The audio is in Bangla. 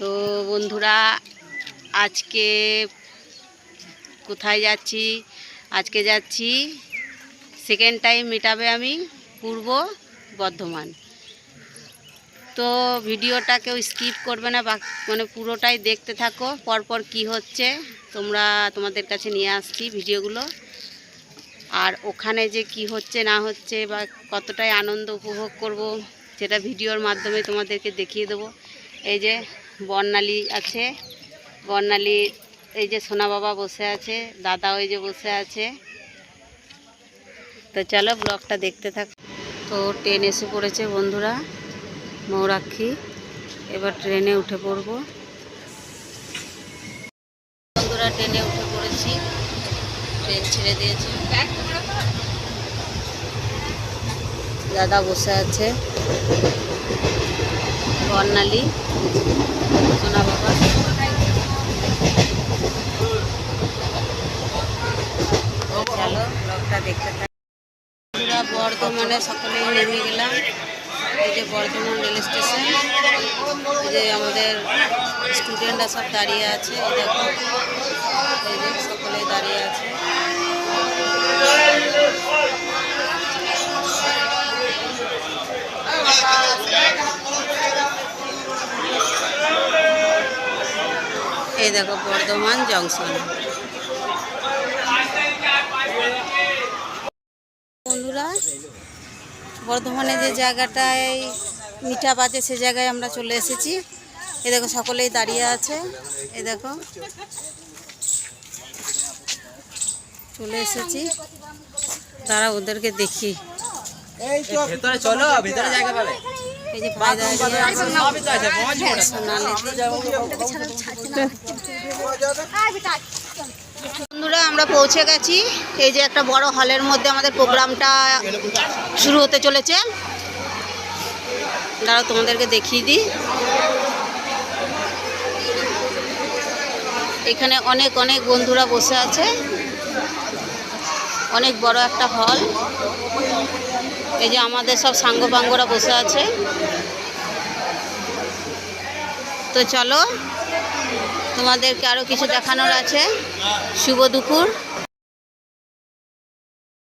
তো বন্ধুরা, আজকে কোথায় যাচ্ছি? আজকে যাচ্ছি সেকেন্ড টাইম মেটাবে আমি পূর্ব বর্ধমান। তো ভিডিওটা কেউ স্কিপ করবে না মানে পুরোটাই দেখতে থাকো, পরপর কি হচ্ছে, তোমরা তোমাদের কাছে নিয়ে আসছি ভিডিওগুলো। আর ওখানে যে কি হচ্ছে, না হচ্ছে, বা কতটাই আনন্দ উপভোগ করব, সেটা ভিডিওর মাধ্যমে তোমাদেরকে দেখিয়ে দেবো। এই যে বর্ণালী আছে। বর্ণালী এই যে সোনা বাবা বসে আছে, দাদা ওই যে বসে আছে। তো চলো ব্লগটা দেখতে থাক। তো ট্রেন এসে পড়েছে বন্ধুরা, মৌরাক্ষী। এবার ট্রেনে উঠে পড়ব। বন্ধুরা, ট্রেনে উঠে পড়েছি। ট্রেন ছেড়ে দিয়েছে। দাদা বসে আছে। বর্ণালী, সোনা বাবা। চলো, ব্লগটা দেখতে বর্ধমানে সকলেই নেমে গেলাম। এই যে বর্ধমান রেল স্টেশন, এই যে আমাদের স্টুডেন্টরা সব দাঁড়িয়ে আছে দেখো। এই দেখো বর্ধমান জংশন। বন্ধুরা বর্ধমানে যে জায়গাটায় মিঠা বাজে সে জায়গায় আমরা চলে এসেছি। এ দেখো সকলেই দাঁড়িয়ে আছে। এ দেখো চলে এসেছি। তারা ওদেরকে দেখি। ভেতরে চলো ভেতরে জায়গা পাবে। এই যে পায়ে দাঁড়িয়ে আছে সবই তো আছে মঞ্চ করা। সোনালি বন্ধুরা আমরা পৌঁছে গেছি। এই যে একটা বড় হলের মধ্যে আমাদের প্রোগ্রামটা শুরু হতে চলেছে। দাঁড়াও তোমাদেরকে দেখিয়ে দিই। এখানে অনেক অনেক বন্ধুরা বসে আছে। অনেক বড় একটা হল। এই যে আমাদের সব সাঙ্গ পাঙ্গরা বসে আছে। তো চলো, তোমাদেরকে আরও কিছু দেখানোর আছে। শুভ দুপুর।